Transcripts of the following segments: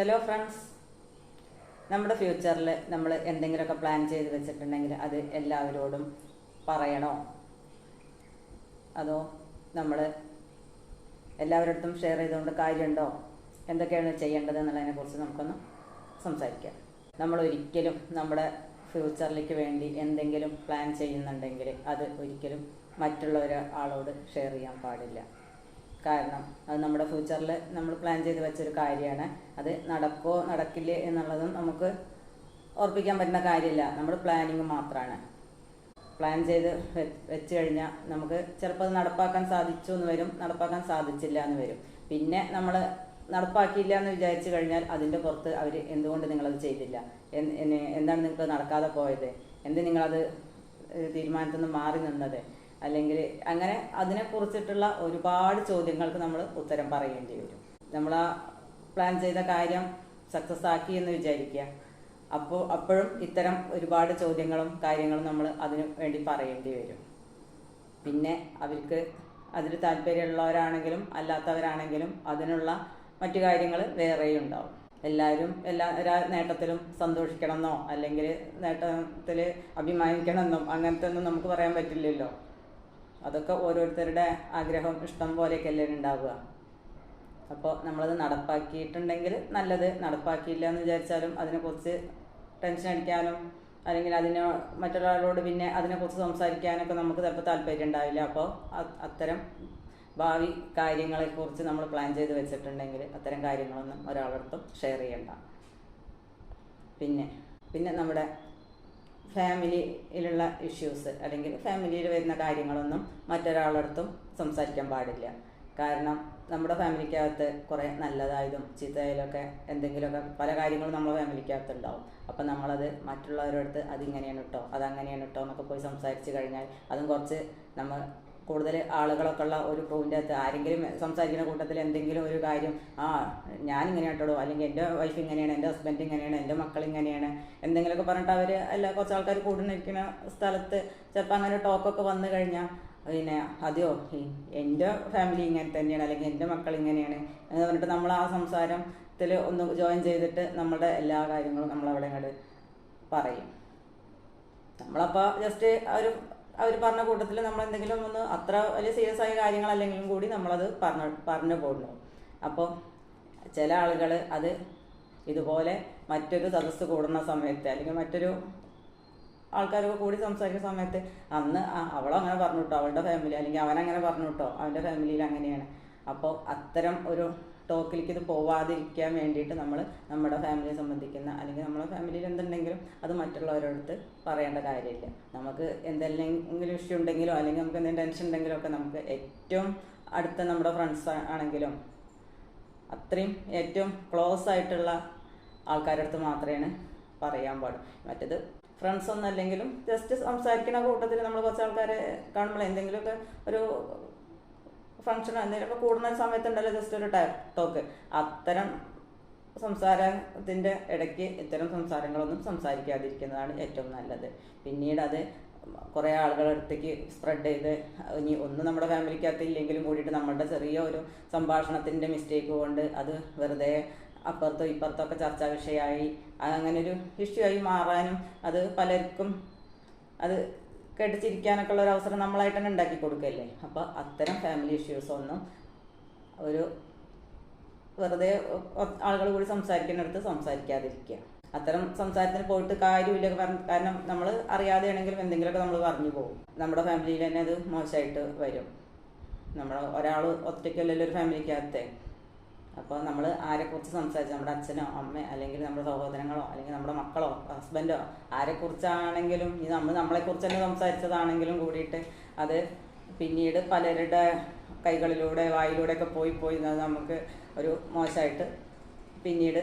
Hello friends നമ്മുടെ ഫ്യൂച്ചറിൽ നമ്മൾ എന്തെങ്കിലുമൊക്കെ പ്ലാൻ ചെയ്ത് വെച്ചിട്ടുണ്ടെങ്കിൽ അത് എല്ലാവരോടും പറയണോ? അതോ നമ്മൾ എല്ലാവരോടത്തും ഷെയർ ചെയ്തുകൊണ്ട് കാര്യമുണ്ടോ? എന്തൊക്കെയാണ് ചെയ്യേണ്ടത് എന്നുള്ളതിനെ കുറിച്ച് നമുക്കൊന്ന് സംസാരിക്കാം. നമ്മൾ ഒരിക്കലും നമ്മുടെ ഫ്യൂച്ചറിലേക്ക് വേണ്ടി എന്തെങ്കിലും പ്ലാൻ ചെയ്യുന്നുണ്ടെങ്കിൽ അത് ഒരിക്കലും മറ്റുള്ള ഒരാളോട് ഷെയർ ചെയ്യാൻ പാടില്ല. കാരണം അത് നമ്മുടെ ഫ്യൂച്ചറിൽ നമ്മൾ പ്ലാൻ ചെയ്ത് വെച്ചൊരു കാര്യമാണ്. അത് നടക്കോ നടക്കില്ലേ എന്നുള്ളതും നമുക്ക് ഓർപ്പിക്കാൻ പറ്റുന്ന കാര്യമില്ല. നമ്മൾ പ്ലാനിങ് മാത്രമാണ് പ്ലാൻ ചെയ്ത് വെച്ച് കഴിഞ്ഞാൽ നമുക്ക് ചിലപ്പോൾ അത് നടപ്പാക്കാൻ സാധിച്ചു എന്ന് വരും നടപ്പാക്കാൻ സാധിച്ചില്ല എന്ന് വരും. പിന്നെ നമ്മൾ നടപ്പാക്കിയില്ല എന്ന് വിചാരിച്ചു കഴിഞ്ഞാൽ അതിന്റെ പുറത്ത് അവർ എന്തുകൊണ്ട് നിങ്ങളത് ചെയ്തില്ല? എന്താണ് നിങ്ങൾക്ക് നടക്കാതെ പോയത്? എന്ത് നിങ്ങളത് തീരുമാനത്തിൽ നിന്ന് മാറി നിന്നത്? അല്ലെങ്കിൽ അങ്ങനെ അതിനെക്കുറിച്ചിട്ടുള്ള ഒരുപാട് ചോദ്യങ്ങൾക്ക് നമ്മൾ ഉത്തരം പറയേണ്ടി വരും. നമ്മൾ ആ പ്ലാൻ ചെയ്ത കാര്യം സക്സസ് ആക്കി എന്ന് വിചാരിക്കുക. അപ്പോൾ അപ്പോഴും ഇത്തരം ഒരുപാട് ചോദ്യങ്ങളും കാര്യങ്ങളും നമ്മൾ അതിനു വേണ്ടി പറയേണ്ടി വരും. പിന്നെ അവർക്ക് അതിൽ താല്പര്യമുള്ളവരാണെങ്കിലും അല്ലാത്തവരാണെങ്കിലും അതിനുള്ള മറ്റു കാര്യങ്ങൾ വേറെയും ഉണ്ടാവും. എല്ലാവരും എല്ലാ എല്ലാ നേട്ടത്തിലും സന്തോഷിക്കണമെന്നോ അല്ലെങ്കിൽ നേട്ടത്തിൽ അഭിമാനിക്കണമെന്നോ അങ്ങനത്തെ ഒന്നും നമുക്ക് പറയാൻ പറ്റില്ലല്ലോ. അതൊക്കെ ഓരോരുത്തരുടെ ആഗ്രഹം ഇഷ്ടം പോലെയൊക്കെ അല്ലേ ഉണ്ടാവുക. അപ്പോൾ നമ്മളത് നടപ്പാക്കിയിട്ടുണ്ടെങ്കിൽ നല്ലത്. നടപ്പാക്കിയില്ല എന്ന് വിചാരിച്ചാലും അതിനെക്കുറിച്ച് ടെൻഷൻ അടിക്കാനും അല്ലെങ്കിൽ അതിനെ മറ്റൊരാളോട് പിന്നെ അതിനെക്കുറിച്ച് സംസാരിക്കാനൊക്കെ നമുക്ക് ചിലപ്പോൾ താല്പര്യം ഉണ്ടാവില്ല. അപ്പോൾ അത്തരം ഭാവി കാര്യങ്ങളെക്കുറിച്ച് നമ്മൾ പ്ലാൻ ചെയ്ത് വെച്ചിട്ടുണ്ടെങ്കിൽ അത്തരം കാര്യങ്ങളൊന്നും ഒരാളടുത്തും ഷെയർ ചെയ്യണ്ട. പിന്നെ പിന്നെ നമ്മുടെ ഫാമിലിയിലുള്ള ഇഷ്യൂസ് അല്ലെങ്കിൽ ഫാമിലിയിൽ വരുന്ന കാര്യങ്ങളൊന്നും മറ്റൊരാളടുത്തും സംസാരിക്കാൻ പാടില്ല. കാരണം നമ്മുടെ ഫാമിലിക്കകത്ത് കുറേ നല്ലതായതും ചീത്തയായാലൊക്കെ എന്തെങ്കിലുമൊക്കെ പല കാര്യങ്ങളും നമ്മുടെ ഫാമിലിക്കകത്ത് ഉണ്ടാവും. അപ്പം നമ്മളത് മറ്റുള്ളവരുടെ അടുത്ത് അതിങ്ങനെയാണ് കേട്ടോ അതങ്ങനെയാണ് കേട്ടോ എന്നൊക്കെ പോയി സംസാരിച്ച് കഴിഞ്ഞാൽ അതും കുറച്ച് നമ്മൾ കൂടുതൽ ആളുകളൊക്കെ ഉള്ള ഒരു ക്രൂവിന്റെ അകത്ത് ആരെങ്കിലും സംസാരിക്കുന്ന കൂട്ടത്തിൽ എന്തെങ്കിലും ഒരു കാര്യം ആ ഞാൻ ഇങ്ങനെ കേട്ടോ അല്ലെങ്കിൽ എന്റെ വൈഫ് ഇങ്ങനെയാണ് എന്റെ ഹസ്ബൻഡ് ഇങ്ങനെയാണ് എന്റെ മക്കൾ ഇങ്ങനെയാണ് എന്തെങ്കിലുമൊക്കെ പറഞ്ഞിട്ട് അവർ അല്ല കുറച്ച് ആൾക്കാർ കൂടുന്നിരിക്കുന്ന സ്ഥലത്ത് ചിലപ്പോൾ അങ്ങനെ ടോക്കൊക്കെ വന്നു കഴിഞ്ഞാൽ പിന്നെ അതെയോ എന്റെ ഫാമിലി ഇങ്ങനെ തന്നെയാണ് അല്ലെങ്കിൽ എന്റെ മക്കൾ ഇങ്ങനെയാണ് എന്ന് പറഞ്ഞിട്ട് നമ്മൾ ആ സംസാരത്തിൽ ഒന്ന് ജോയിൻ ചെയ്തിട്ട് നമ്മുടെ എല്ലാ കാര്യങ്ങളും നമ്മളവിടെ അങ്ങോട്ട് പറയും. നമ്മളപ്പോൾ ജസ്റ്റ് അവർ അവർ പറഞ്ഞ കൂട്ടത്തിൽ നമ്മൾ എന്തെങ്കിലും ഒന്ന് അത്ര വലിയ സീരിയസ് ആയ കാര്യങ്ങളല്ലെങ്കിലും കൂടി നമ്മളത് പറഞ്ഞ പറഞ്ഞു പോകുന്നു അപ്പോൾ ചില ആളുകൾ അത് ഇതുപോലെ മറ്റൊരു സദസ്സ് കൂടുന്ന സമയത്ത് അല്ലെങ്കിൽ മറ്റൊരു ആൾക്കാരൊക്കെ കൂടി സംസാരിക്കുന്ന സമയത്ത് അന്ന് അവളങ്ങനെ പറഞ്ഞു കേട്ടോ അവളുടെ ഫാമിലി അല്ലെങ്കിൽ അവനങ്ങനെ പറഞ്ഞു കേട്ടോ അവന്റെ ഫാമിലിയിൽ അങ്ങനെയാണ്. അപ്പോൾ അത്തരം ഒരു ടോക്കിലേക്ക് ഇത് പോവാതിരിക്കാൻ വേണ്ടിയിട്ട് നമ്മൾ നമ്മുടെ ഫാമിലിയെ സംബന്ധിക്കുന്ന അല്ലെങ്കിൽ നമ്മുടെ ഫാമിലിയിൽ എന്തുണ്ടെങ്കിലും അത് മറ്റുള്ളവരുടെ അടുത്ത് പറയേണ്ട കാര്യമില്ല. നമുക്ക് എന്തെങ്കിലും ഇഷ്യൂ ഉണ്ടെങ്കിലോ അല്ലെങ്കിൽ നമുക്ക് എന്തെങ്കിലും ടെൻഷൻ ഉണ്ടെങ്കിലും ഒക്കെ നമുക്ക് ഏറ്റവും അടുത്ത നമ്മുടെ ഫ്രണ്ട്സ് ആണെങ്കിലും അത്രയും ഏറ്റവും ക്ലോസ് ആയിട്ടുള്ള ആൾക്കാരുടെ അടുത്ത് മാത്രമേ പറയാൻ പാടും. മറ്റേത് ഫ്രണ്ട്സ് ഒന്നും അല്ലെങ്കിലും ജസ്റ്റ് സംസാരിക്കുന്ന കൂട്ടത്തിൽ നമ്മൾ കുറച്ച് ആൾക്കാരെ കാണുമ്പോൾ എന്തെങ്കിലുമൊക്കെ ഒരു ഫങ്ഷനോ ഇപ്പോൾ കൂടുന്ന സമയത്തുണ്ടല്ലോ ജസ്റ്റ് ഒരു ടോക്ക് അത്തരം സംസാരത്തിന്റെ ഇടയ്ക്ക് ഇത്തരം സംസാരങ്ങളൊന്നും സംസാരിക്കാതിരിക്കുന്നതാണ് ഏറ്റവും നല്ലത്. പിന്നീട് അത് കുറേ അടുത്തേക്ക് സ്പ്രെഡ് ചെയ്ത് ഇനി ഒന്ന് നമ്മുടെ ഫാമിലിക്കകത്ത് ഇല്ലെങ്കിലും കൂടിയിട്ട് നമ്മളുടെ ചെറിയ ഒരു സംഭാഷണത്തിന്റെ മിസ്റ്റേക്ക് കൊണ്ട് അത് വെറുതെ അപ്പുറത്തോ ഇപ്പുറത്തോ ഒക്കെ ചർച്ചാ വിഷയമായി അങ്ങനെ ഒരു ഇഷ്യൂ ആയി മാറാനും അത് പലർക്കും അത് കേട്ടിച്ചിരിക്കാനൊക്കെ ഉള്ള ഒരു അവസരം നമ്മളായിട്ട് തന്നെ ഉണ്ടാക്കി കൊടുക്കല്ലേ? അപ്പോൾ അത്തരം ഫാമിലി ഇഷ്യൂസ് ഒന്നും ഒരു വെറുതെ ആളുകൾ കൂടി സംസാരിക്കുന്നിടത്ത് സംസാരിക്കാതിരിക്കുക. അത്തരം സംസാരത്തിന് പോയിട്ട് കാര്യമില്ല കാരണം കാരണം നമ്മൾ അറിയാതെയാണെങ്കിലും എന്തെങ്കിലുമൊക്കെ നമ്മൾ പറഞ്ഞു പോകും. നമ്മുടെ ഫാമിലിയിൽ തന്നെ അത് മോശമായിട്ട് വരും. നമ്മൾ ഒരാൾ ഒറ്റയ്ക്കല്ലല്ലോ ഒരു ഫാമിലിക്കകത്തെ അപ്പോൾ നമ്മൾ ആരെക്കുറിച്ച് സംസാരിച്ചു? നമ്മുടെ അച്ഛനോ അമ്മയോ അല്ലെങ്കിൽ നമ്മുടെ സഹോദരങ്ങളോ അല്ലെങ്കിൽ നമ്മുടെ മക്കളോ ഹസ്ബൻഡോ ആരെക്കുറിച്ചാണെങ്കിലും ഈ നമ്മൾ നമ്മളെക്കുറിച്ച് തന്നെ സംസാരിച്ചതാണെങ്കിലും കൂടിയിട്ട് അത് പിന്നീട് പലരുടെ കൈകളിലൂടെ വായിലൂടെ ഒക്കെ പോയി പോയി നമുക്ക് ഒരു മോശമായിട്ട് പിന്നീട്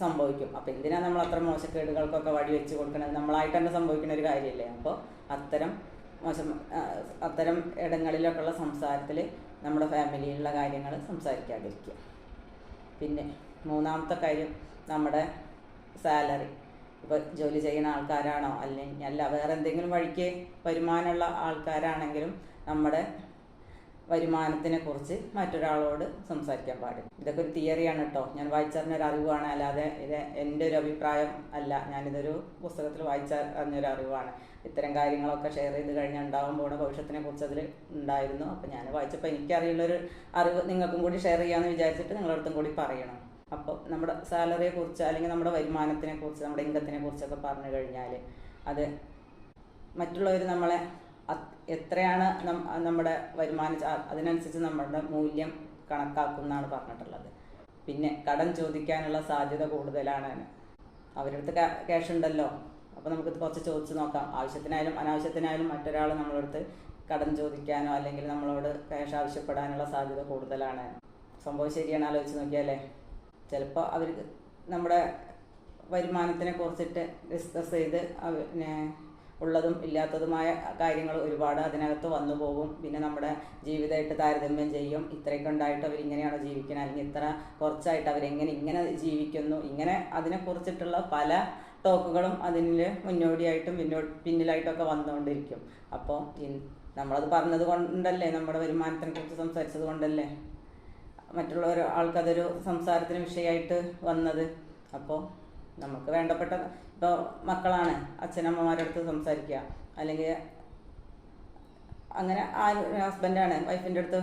സംഭവിക്കും. അപ്പോൾ എന്തിനാണ് നമ്മൾ അത്ര മോശക്കേടുകൾക്കൊക്കെ വഴി വെച്ച് കൊടുക്കുന്നത് നമ്മളായിട്ട് തന്നെ സംഭവിക്കുന്ന ഒരു കാര്യമില്ലേ അപ്പോൾ അത്തരം മോശം അത്തരം ഇടങ്ങളിലൊക്കെയുള്ള സംസാരത്തിൽ നമ്മുടെ ഫാമിലിയിലുള്ള കാര്യങ്ങൾ സംസാരിക്കാതിരിക്കുക. പിന്നെ മൂന്നാമത്തെ കാര്യം നമ്മുടെ സാലറി. ഇപ്പോൾ ജോലി ചെയ്യുന്ന ആൾക്കാരാണോ? അല്ലെങ്കിൽ അല്ല വേറെ എന്തെങ്കിലും വഴിക്ക് വരുമാനമുള്ള ആൾക്കാരാണെങ്കിലും നമ്മുടെ വരുമാനത്തിനെ കുറിച്ച് മറ്റൊരാളോട് സംസാരിക്കാൻ പാടില്ല. ഇതൊക്കെ ഒരു തിയറിയാണ് കേട്ടോ ഞാൻ വായിച്ചറിഞ്ഞൊരു അറിവാണ്. അല്ലാതെ ഇത് എന്റെ ഒരു അഭിപ്രായം അല്ല. ഞാനിതൊരു പുസ്തകത്തിൽ വായിച്ചറിഞ്ഞൊരു അറിവാണ്. ഇത്തരം കാര്യങ്ങളൊക്കെ ഷെയർ ചെയ്ത് കഴിഞ്ഞാൽ ഉണ്ടാവാൻ പോണ ഭവിഷ്യത്തിനെ കുറിച്ച് അതിൽ ഉണ്ടായിരുന്നു. അപ്പോൾ ഞാൻ വായിച്ചപ്പോൾ എനിക്കറിയുള്ളൊരു അറിവ് നിങ്ങൾക്കും കൂടി ഷെയർ ചെയ്യാമെന്ന് വിചാരിച്ചിട്ട് നിങ്ങളടുത്തും കൂടി പറയണം. അപ്പോൾ നമ്മുടെ സാലറിയെ കുറിച്ച് അല്ലെങ്കിൽ നമ്മുടെ വരുമാനത്തിനെ കുറിച്ച് നമ്മുടെ ഇൻകത്തിനെ കുറിച്ചൊക്കെ പറഞ്ഞു കഴിഞ്ഞാൽ അത് മറ്റുള്ളവർ നമ്മളെ എത്രയാണ് നമ്മുടെ വരുമാനം അതിനനുസരിച്ച് നമ്മുടെ മൂല്യം കണക്കാക്കുമെന്നാണ് പറഞ്ഞിട്ടുള്ളത്. പിന്നെ കടം ചോദിക്കാനുള്ള സാധ്യത കൂടുതലാണ്. അവരുടെ അടുത്ത് ക്യാഷ് ഉണ്ടല്ലോ. അപ്പോൾ നമുക്ക് കുറച്ച് ചോദിച്ചു നോക്കാം. ആവശ്യത്തിനായാലും അനാവശ്യത്തിനായാലും മറ്റൊരാൾ നമ്മളടുത്ത് കടം ചോദിക്കാനോ അല്ലെങ്കിൽ നമ്മളോട് ക്യാഷ് ആവശ്യപ്പെടാനുള്ള സാധ്യത കൂടുതലാണ്. സംഭവം ശരിയാണ് ആലോചിച്ച് നോക്കിയാലേ. ചിലപ്പോൾ അവർ നമ്മുടെ വരുമാനത്തിനെ കുറിച്ചിട്ട് ഡിസ്കസ് ചെയ്ത് പിന്നെ ഉള്ളതും ഇല്ലാത്തതുമായ കാര്യങ്ങൾ ഒരുപാട് അതിനകത്ത് വന്നു പോകും. പിന്നെ നമ്മുടെ ജീവിതമായിട്ട് താരതമ്യം ചെയ്യും. ഇത്രയൊക്കെ ഉണ്ടായിട്ട് അവരിങ്ങനെയാണോ ജീവിക്കുന്നത് അല്ലെങ്കിൽ ഇത്ര കുറച്ചായിട്ട് അവരെങ്ങനെ ഇങ്ങനെ ജീവിക്കുന്നു? ഇങ്ങനെ അതിനെക്കുറിച്ചിട്ടുള്ള പല ടോക്കുകളും അതിന് മുന്നോടിയായിട്ടും പിന്നോ പിന്നിലായിട്ടൊക്കെ വന്നുകൊണ്ടിരിക്കും അപ്പോൾ നമ്മളത് പറഞ്ഞത് കൊണ്ടല്ലേ നമ്മുടെ വരുമാനത്തിനെ കുറിച്ച് സംസാരിച്ചത് കൊണ്ടല്ലേ? മറ്റുള്ള ആൾക്കതൊരു സംസാരത്തിന് വിഷയമായിട്ട് വന്നത്. അപ്പോൾ നമുക്ക് വേണ്ടപ്പെട്ട ഇപ്പോൾ മക്കളാണ് അച്ഛനമ്മമാരുടെ അടുത്ത് സംസാരിക്കുക അല്ലെങ്കിൽ അങ്ങനെ ആ ഹസ്ബൻഡാണ് വൈഫിന്റെ അടുത്ത്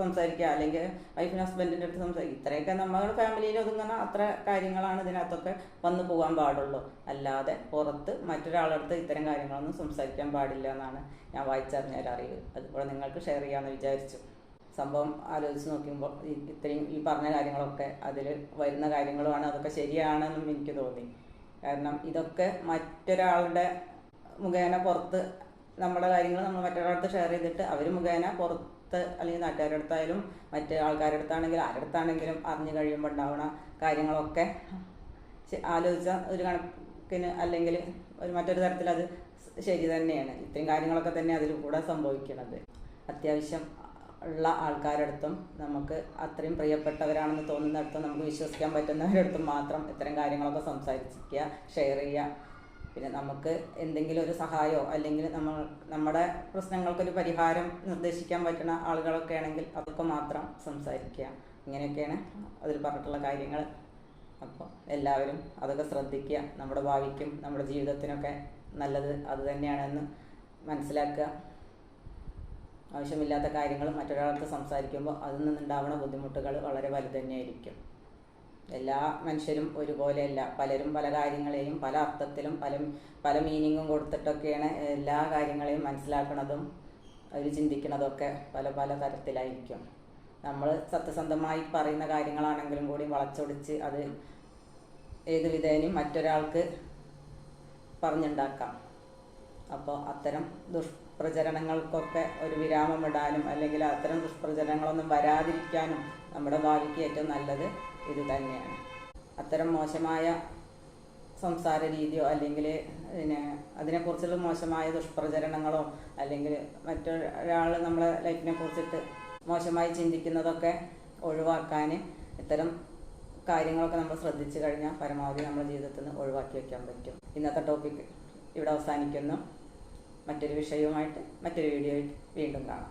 സംസാരിക്കുക അല്ലെങ്കിൽ വൈഫിന് ഹസ്ബൻഡിന്റെ അടുത്ത് സംസാരിക്കുക. ഇത്രയൊക്കെ നമ്മുടെ ഫാമിലിയിൽ ഒതുങ്ങുന്ന അത്ര കാര്യങ്ങളാണ് ഇതിനകത്തൊക്കെ വന്നു പോകാൻ പാടുള്ളൂ. അല്ലാതെ പുറത്ത് മറ്റൊരാളടുത്ത് ഇത്തരം കാര്യങ്ങളൊന്നും സംസാരിക്കാൻ പാടില്ല എന്നാണ് ഞാൻ വായിച്ചറിഞ്ഞ ഒരു അറിവ്. അതുപോലെ നിങ്ങൾക്ക് ഷെയർ ചെയ്യാമെന്ന് വിചാരിച്ചു. സംഭവം ആലോചിച്ച് നോക്കുമ്പോൾ ഇത്രയും ഈ പറഞ്ഞ കാര്യങ്ങളൊക്കെ അതിൽ വരുന്ന കാര്യങ്ങളുമാണ് അതൊക്കെ ശരിയാണെന്നും എനിക്ക് തോന്നി. കാരണം ഇതൊക്കെ മറ്റൊരാളുടെ മുഖേന പുറത്ത് നമ്മുടെ കാര്യങ്ങൾ നമ്മൾ മറ്റൊരാളുടെ ഷെയർ ചെയ്തിട്ട് അവർ മുഖേന പുറത്ത് അല്ലെങ്കിൽ നാട്ടുകാരുടെ അടുത്തായാലും മറ്റ് ആൾക്കാരുടെ അടുത്താണെങ്കിലും ആരുടെ അടുത്താണെങ്കിലും അറിഞ്ഞു കഴിയുമ്പോൾ ഉണ്ടാവുന്ന കാര്യങ്ങളൊക്കെ ആലോചിച്ച ഒരു കണക്കിന് അല്ലെങ്കിൽ ഒരു മറ്റൊരു തരത്തിൽ അത് ശരി തന്നെയാണ്. ഇത്രയും കാര്യങ്ങളൊക്കെ തന്നെ അതിൽ കൂടെ സംഭവിക്കുന്നത് അത്യാവശ്യം ഉള്ള ആൾക്കാരുടെ അടുത്തും നമുക്ക് അത്രയും പ്രിയപ്പെട്ടവരാണെന്ന് തോന്നുന്നിടത്തും നമുക്ക് വിശ്വസിക്കാൻ പറ്റുന്നവരടുത്തും മാത്രം ഇത്തരം കാര്യങ്ങളൊക്കെ സംസാരിക്കുക ഷെയർ ചെയ്യുക. പിന്നെ നമുക്ക് എന്തെങ്കിലും ഒരു സഹായമോ അല്ലെങ്കിൽ നമ്മൾ നമ്മുടെ പ്രശ്നങ്ങൾക്കൊരു പരിഹാരം നിർദ്ദേശിക്കാൻ പറ്റുന്ന ആളുകളൊക്കെ ആണെങ്കിൽ അതൊക്കെ മാത്രം സംസാരിക്കുക. ഇങ്ങനെയൊക്കെയാണ് അതിൽ പറഞ്ഞിട്ടുള്ള കാര്യങ്ങൾ. അപ്പോൾ എല്ലാവരും അതൊക്കെ ശ്രദ്ധിക്കുക. നമ്മുടെ ഭാവിക്കും നമ്മുടെ ജീവിതത്തിനൊക്കെ നല്ലത് അത് തന്നെയാണെന്ന് മനസ്സിലാക്കുക. ആവശ്യമില്ലാത്ത കാര്യങ്ങൾ മറ്റൊരാൾക്ക് സംസാരിക്കുമ്പോൾ അതിൽ നിന്നുണ്ടാവുന്ന ബുദ്ധിമുട്ടുകൾ വളരെ വലുത് തന്നെയായിരിക്കും. എല്ലാ മനുഷ്യരും ഒരുപോലെയല്ല. പലരും പല കാര്യങ്ങളെയും പല അർത്ഥത്തിലും പല പല മീനിങ്ങും കൊടുത്തിട്ടൊക്കെയാണ് എല്ലാ കാര്യങ്ങളെയും മനസ്സിലാക്കുന്നതും അവർ ചിന്തിക്കുന്നതൊക്കെ പല പല തരത്തിലായിരിക്കും. നമ്മൾ സത്യസന്ധമായി പറയുന്ന കാര്യങ്ങളാണെങ്കിലും കൂടി വളച്ചൊടിച്ച് അത് ഏത് വിധേനയും മറ്റൊരാൾക്ക് പറഞ്ഞുണ്ടാക്കാം. അപ്പോൾ അത്തരം ദുഷ്പ്രചരണങ്ങൾക്കൊക്കെ ഒരു വിരാമം ഇടാനും അല്ലെങ്കിൽ അത്തരം ദുഷ്പ്രചരണങ്ങളൊന്നും വരാതിരിക്കാനും നമ്മുടെ ഭാവിക്ക് ഏറ്റവും നല്ലത് ഇത് തന്നെയാണ്. അത്തരം മോശമായ സംസാര രീതിയോ അല്ലെങ്കിൽ പിന്നെ അതിനെക്കുറിച്ചുള്ള മോശമായ ദുഷ്പ്രചരണങ്ങളോ അല്ലെങ്കിൽ മറ്റൊരാൾ നമ്മളെ ലൈഫിനെ കുറിച്ചിട്ട് മോശമായി ചിന്തിക്കുന്നതൊക്കെ ഒഴിവാക്കാൻ ഇത്തരം കാര്യങ്ങളൊക്കെ നമ്മൾ ശ്രദ്ധിച്ചു കഴിഞ്ഞാൽ പരമാവധി നമ്മുടെ ജീവിതത്തിൽ നിന്ന് ഒഴിവാക്കി വയ്ക്കാൻ പറ്റും. ഇന്നത്തെ ടോപ്പിക് ഇവിടെ അവസാനിക്കുന്നു. മറ്റൊരു വിഷയവുമായിട്ട് മറ്റൊരു വീഡിയോയിൽ വീണ്ടും കാണാം.